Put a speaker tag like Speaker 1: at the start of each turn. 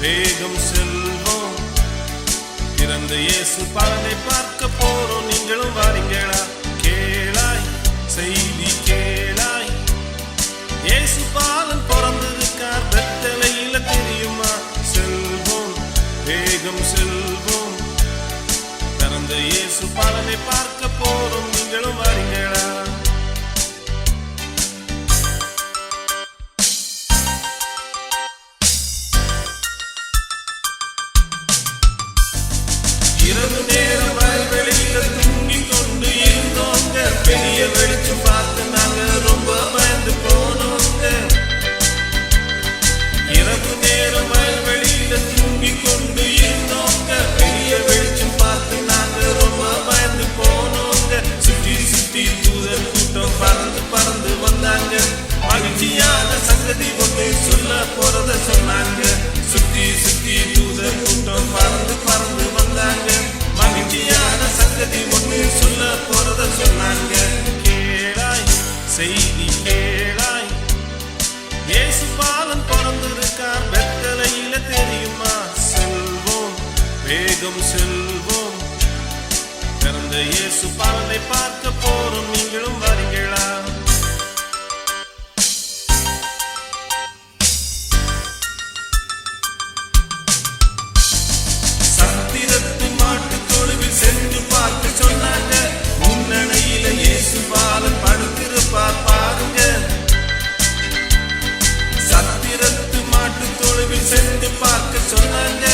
Speaker 1: வேகம் செல்வோம். பிறந்த இயேசு பலனை பார்க்க போறோம். நீங்களும் வாரீங்களா. கேளாய் செய்தி கேளாய். இயேசு பாலன் பிறந்ததுக்கார் வெத்தலையில தெரியுமா? செல்வோம் வேகம் செல்வோம். பிறந்த இயேசு பலனை பார்க்க போறோம். நீங்களும் வாரீங்களா. வேகம் செல்வோம். பிறந்த இயேசு பாலனை பார்க்க போறோம். நீங்களும் வரீங்களா. சத்திரத்து மாட்டு தொழுவில் சென்று பார்க்க சொன்னாங்க. முன்னணையில இயேசு பாலன் படுத்திருப்பார். பாருங்க. சத்திரத்து மாட்டு தொழுவில் சென்று பார்க்க சொன்னாங்க.